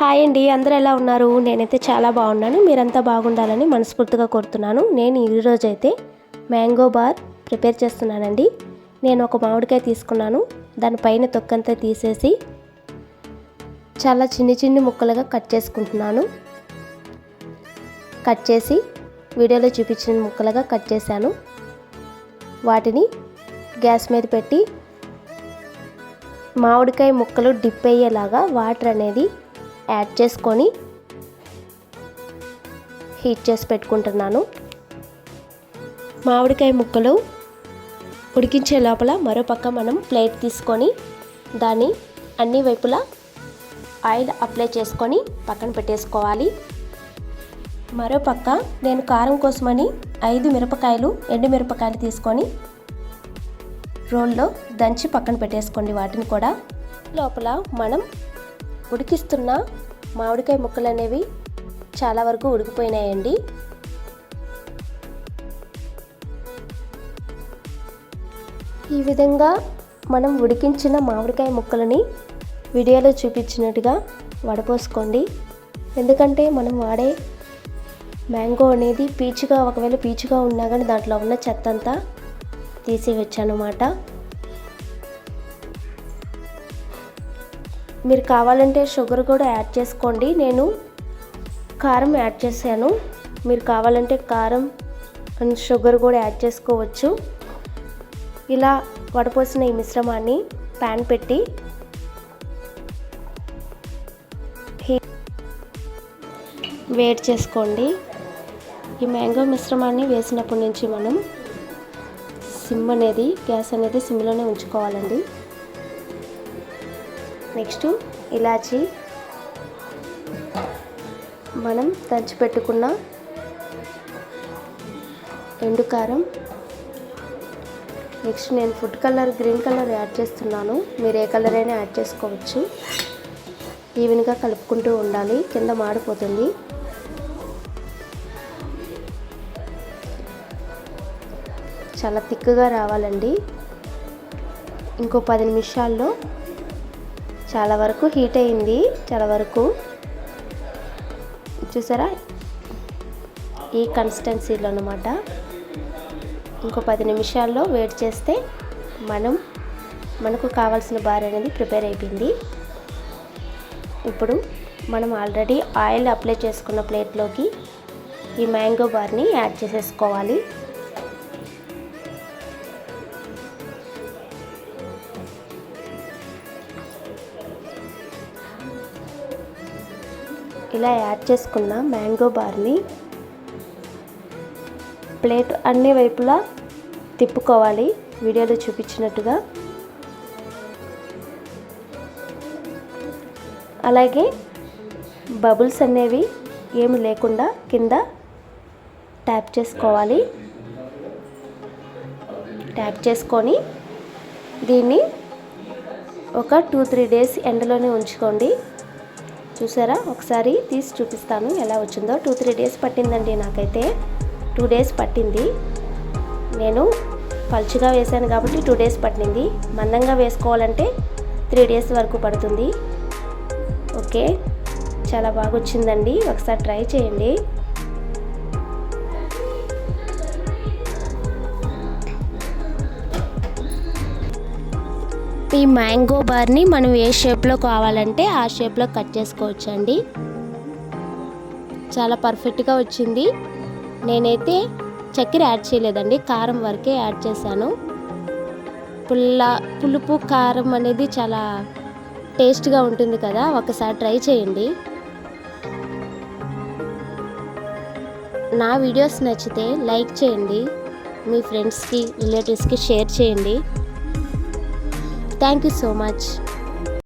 Hi అండి. అందరూ ఎలా ఉన్నారు? నేనైతే చాలా బాగున్నాను. మీరంతా బాగుండాలని మనస్ఫూర్తిగా కోరుతున్నాను. నేను ఈరోజు అయితే మ్యాంగో బార్ ప్రిపేర్ చేస్తున్నానండి. నేను ఒక మామిడికాయ తీసుకున్నాను. దానిపైన తొక్కంతా తీసేసి చాలా చిన్ని చిన్ని ముక్కలుగా కట్ చేసుకుంటున్నాను. కట్ చేసి వీడియోలో చూపించిన ముక్కలుగా కట్ చేశాను. వాటిని గ్యాస్ మీద పెట్టి మామిడికాయ ముక్కలు డిప్ అయ్యేలాగా వాటర్ అనేది యాడ్ చేసుకొని హీట్ చేసి పెట్టుకుంటున్నాను. మామిడికాయ ముక్కలు ఉడికించే లోపల మరోపక్క మనం ప్లేట్ తీసుకొని దాన్ని అన్ని వైపులా ఆయిల్ అప్లై చేసుకొని పక్కన పెట్టేసుకోవాలి. మరోపక్క నేను కారం కోసమని ఐదు మిరపకాయలు ఎండు మిరపకాయలు తీసుకొని రోల్లో దంచి పక్కన పెట్టేసుకోండి. వాటిని కూడా లోపల మనం ఉడికిస్తున్న మామిడికాయ ముక్కలు అనేవి చాలా వరకు ఉడికిపోయినాయండి. ఈ విధంగా మనం ఉడికించిన మామిడికాయ ముక్కలని వీడియోలో చూపించినట్టుగా వడపోసుకోండి. ఎందుకంటే మనం వాడే మ్యాంగో అనేది పీచుగా ఒకవేళ పీచుగా ఉన్నా కానీ దాంట్లో ఉన్న చెత్త అంతా తీసివెచ్చు మీరు కావాలంటే షుగర్ కూడా యాడ్ చేసుకోండి. నేను కారం యాడ్ చేశాను. మీరు కావాలంటే కారం అండ్ షుగర్ కూడా యాడ్ చేసుకోవచ్చు. ఇలా వడపోసిన ఈ మిశ్రమాన్ని ప్యాన్ పెట్టి వేడి చేసుకోండి. ఈ మ్యాంగో మిశ్రమాన్ని వేసినప్పటి నుంచి మనం సిమ్ అనేది గ్యాస్ అనేది సిమ్లోనే ఉంచుకోవాలండి. నెక్స్ట్ ఇలాచి మనం దంచి పెట్టుకున్న ఎండు కారం. నెక్స్ట్ నేను food colour green colour add చేస్తున్నాను. మీరు ఏ కలర్ అయినా యాడ్ చేసుకోవచ్చు. ఈవెన్గా కలుపుకుంటూ ఉండాలి. కింద మాడిపోతుంది. చాలా తిక్కుగా రావాలండి. ఇంకో పది నిమిషాల్లో చాలా వరకు హీట్ అయింది చాలా వరకు. చూసారా? ఈ కన్సిస్టెన్సీలో అనమాట ఇంకో పది నిమిషాల్లో వెయిట్ చేస్తే మనం మనకు కావాల్సిన బార్ అనేది ప్రిపేర్ అయిపోయింది. ఇప్పుడు మనం ఆల్రెడీ ఆయిల్ అప్లై చేసుకున్న ప్లేట్లోకి ఈ మ్యాంగో బార్ని యాడ్ చేసేసుకోవాలి. ఇలా యాడ్ చేసుకున్న మ్యాంగో బార్ని ప్లేట్ అన్ని వైపులా తిప్పుకోవాలి. వీడియోలో చూపించినట్టుగా. అలాగే బబుల్స్ అనేవి ఏమి లేకుండా కింద ట్యాప్ చేసుకోవాలి. ట్యాప్ చేసుకొని దీన్ని ఒక టూ త్రీ డేస్ ఎండలోనే ఉంచుకోండి. చూసారా? ఒకసారి తీసి చూపిస్తాను ఎలా వచ్చిందో. టూ త్రీ డేస్ పట్టిందండి నాకైతే. టూ డేస్ పట్టింది. నేను పలుచుగా వేసాను కాబట్టి టూ డేస్ పట్టింది. మందంగా వేసుకోవాలంటే త్రీ డేస్ వరకు పడుతుంది. ఓకే చాలా బాగా వచ్చిందండి ఒకసారి ట్రై చేయండి. ఈ మ్యాంగో బార్ని మనం ఏ షేప్లో కావాలంటే ఆ షేప్లో కట్ చేసుకోవచ్చు అండి చాలా పర్ఫెక్ట్గా వచ్చింది. నేనైతే చక్కెర యాడ్ చేయలేదండి. కారం వరకే యాడ్ చేశాను. పుల్ల పులుపు కారం అనేది చాలా టేస్ట్గా ఉంటుంది కదా. ఒకసారి ట్రై చేయండి. నా వీడియోస్ నచ్చితే లైక్ చేయండి. మీ ఫ్రెండ్స్కి రిలేటివ్స్కి షేర్ చేయండి. Thank you so much